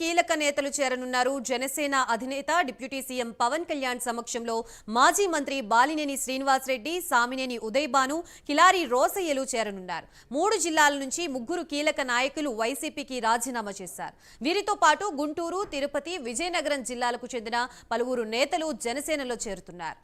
కీలక నేతలు చేరనున్నారు. జనసేన అధినేత డిప్యూటీ సీఎం పవన్ కళ్యాణ్ సమక్షంలో మాజీ మంత్రి బాలినేని శ్రీనివాసరెడ్డి సామినేని ఉదయబాను కిలారి రోసయ్యలు చేరనున్నారు. మూడు జిల్లాల నుంచి ముగ్గురు కీలక నాయకులు వైసీపీకి రాజీనామా చేశారు. వీరితో పాటు గుంటూరు తిరుపతి విజయనగరం జిల్లాలకు చెందిన పలువురు నేతలు జనసేనలో చేరుతున్నారు.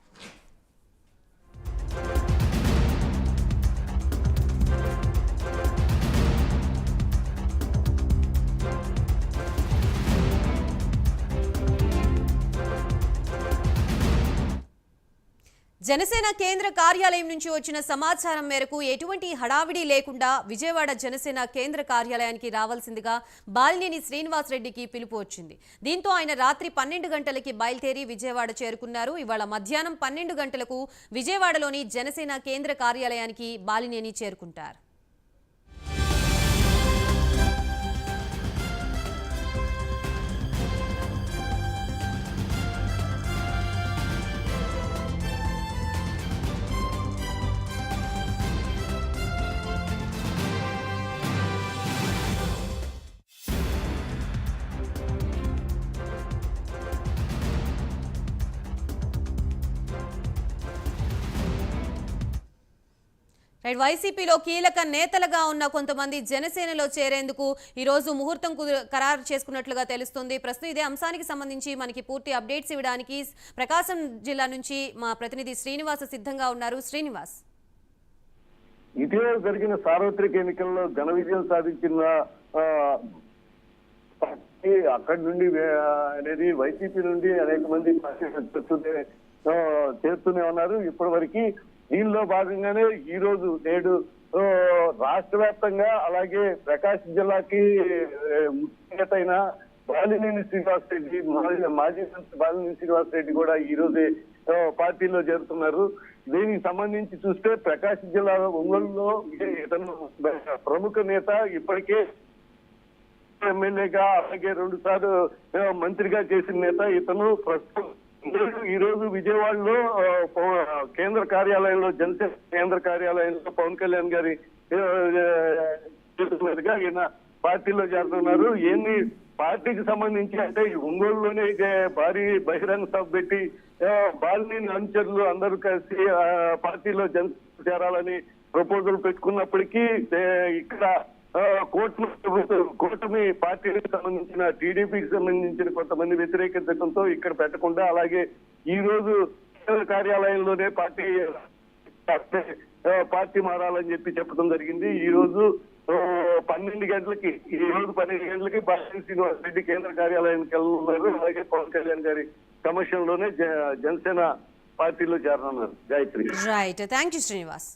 జనసేన కేంద్ర కార్యాలయం నుంచి వచ్చిన సమాచారం మేరకు ఎటువంటి హడావిడి లేకుండా విజయవాడ జనసేన కేంద్ర కార్యాలయానికి రావాల్సిందిగా బాలినేని శ్రీనివాసరెడ్డికి పిలుపు వచ్చింది. దీంతో ఆయన రాత్రి పన్నెండు గంటలకి బయలుదేరి విజయవాడ చేరుకున్నారు. ఇవాళ మధ్యాహ్నం పన్నెండు గంటలకు విజయవాడలోని జనసేన కేంద్ర కార్యాలయానికి బాలినేని చేరుకుంటారు. రైట్ వైసీపీలో కీలక నేతలుగా ఉన్న కొంతమంది జనసేనలో చేరేందుకు ఈ రోజు ముహూర్తం ఖరారు చేసుకున్నట్లుగా తెలుస్తుంది. ప్రస్తుతం ఇదే అంశానికి సంబంధించి మనకి పూర్తి అప్డేట్స్ ఇవ్వడానికి ప్రకాశం జిల్లా నుంచి మా ప్రతినిధి శ్రీనివాస సిద్ధంగా ఉన్నారు. శ్రీనివాస్. ఇటీవల జరిగిన సార్వత్రిక ఎన్నికల్లో ఘన విజయం సాధించిన ఆ, అక్కడి నుండి అనేది వైసీపీ నుండి అనేక మంది చేస్తూనే ఉన్నారు. ఇప్పటి వరకు దీనిలో భాగంగానే ఈ రోజు నేడు రాష్ట్ర వ్యాప్తంగా అలాగే ప్రకాశం జిల్లాకి ఏ, అయిన బాలినేని శ్రీనివాస్ రెడ్డి మాజీ మంత్రి బాలినేని శ్రీనివాస్ రెడ్డి కూడా ఈ రోజే పార్టీలో చేరుతున్నారు. దీనికి సంబంధించి చూస్తే ప్రకాశం జిల్లా ఒంగోలులో ఇతను ప్రముఖ నేత. ఇప్పటికే ఎమ్మెల్యేగా అలాగే రెండు సార్లు మంత్రిగా చేసిన నేత. ఇతను ప్రస్తుతం ఈ రోజు విజయవాడలో కేంద్ర కార్యాలయంలో జనసేన కేంద్ర కార్యాలయంలో పవన్ కళ్యాణ్ గారి మీదుగా ఈయన పార్టీలో చేరుతున్నారు. ఏమి పార్టీకి సంబంధించి అంటే ఒంగోలులోనే భారీ బహిరంగ సభ పెట్టి బాలిని అనుచరులు అందరూ కలిసి పార్టీలో జన చేరాలని ప్రపోజల్ పెట్టుకున్నప్పటికీ ఇక్కడ కూటమి ప్రభుత్వం- కూటమి పార్టీకి సంబంధించిన టీడీపీకి సంబంధించిన కొంతమంది వ్యతిరేకించడంతో ఇక్కడ పెట్టకుండా అలాగే ఈ రోజు కేంద్ర కార్యాలయంలోనే పార్టీ పార్టీ మారాలని చెప్పి చెప్పడం జరిగింది. ఈ రోజు పన్నెండు గంటలకి ఈ రోజు పన్నెండు గంటలకి బాలయ్య శ్రీనివాస్ రెడ్డి కేంద్ర కార్యాలయానికి వెళ్ళనున్నారు. అలాగే పవన్ కళ్యాణ్ గారి సమక్షంలోనే జనసేన పార్టీలో చేరనున్నారు. Gayatri. Right thank you Srinivas